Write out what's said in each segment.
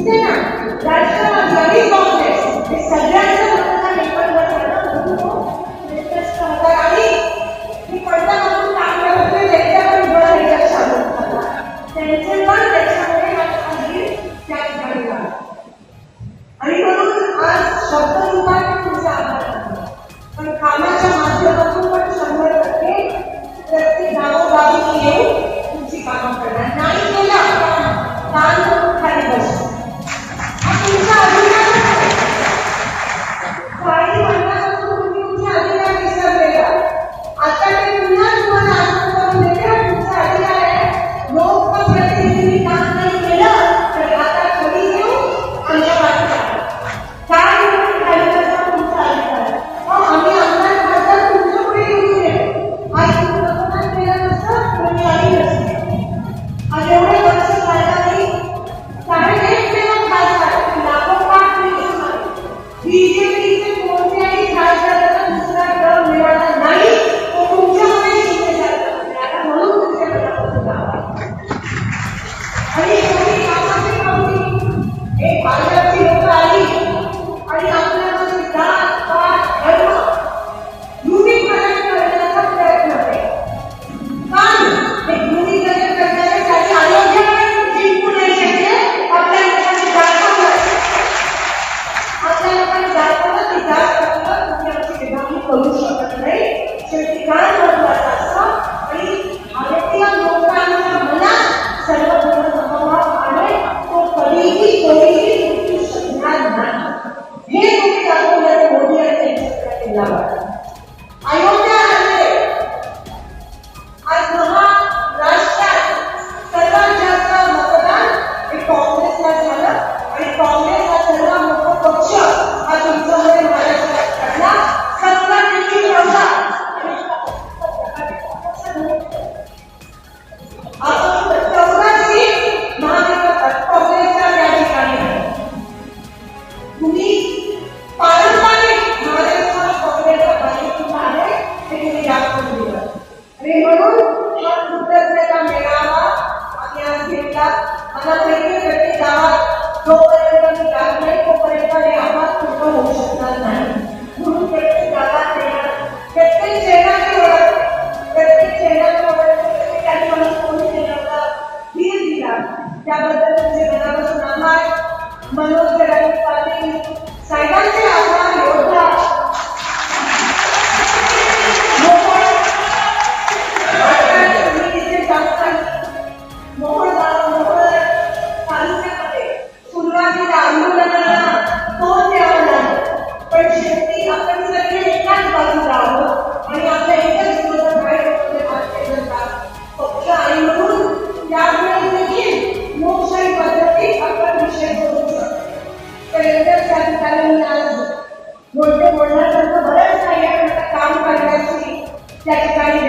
Sistema, lasciamo arrivare. तिथे कोणत्याही व्यक्ती गावात जोपर्यंत मी जात नाही तोपर्यंत हे पूर्ण होऊ शकणार नाही.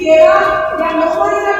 y que